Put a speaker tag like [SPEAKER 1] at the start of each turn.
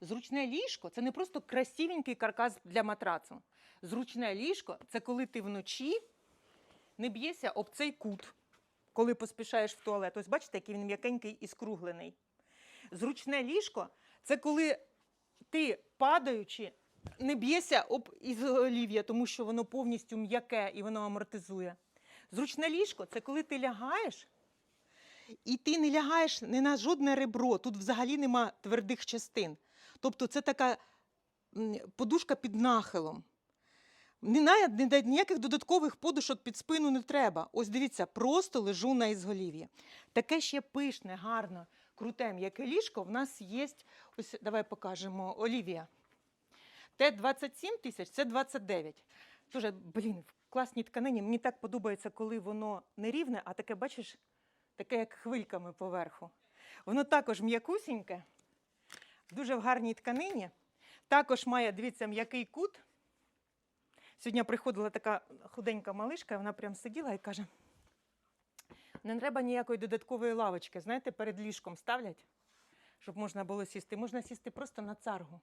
[SPEAKER 1] Зручне ліжко це не просто красивенький каркас для матрацу. Зручне ліжко це коли ти вночі не б'єшся об цей кут, коли поспішаєш в туалет. Ось бачите, який він м'якенький і скруглений. Зручне ліжко це коли ти падаючи, не б'єшся об ізголів'я, тому що воно повністю м'яке і воно амортизує. Зручне ліжко це коли ти лягаєш, і ти не лягаєш не на жодне ребро. Тут взагалі нема твердих частин. Тобто це така подушка під нахилом. Ні на- ні на- Ніяких додаткових подушок під спину не треба. Ось дивіться, просто лежу на ізголів'ї. Таке ще пишне, гарне, круте, м'яке ліжко в нас є. Ось давай покажемо Олівія. Те 27 тисяч, це 29. Дуже, блін, в класній тканині. Мені так подобається, коли воно не рівне, а таке, бачиш, таке як хвильками поверху. Воно також м'якусіньке, дуже в гарній тканині. Також має, дивіться, м'який кут. Сьогодні приходила така худенька малишка, вона прям сиділа і каже: не треба ніякої додаткової лавочки. Знаєте, перед ліжком ставлять, щоб можна було сісти. Можна сісти просто на царгу.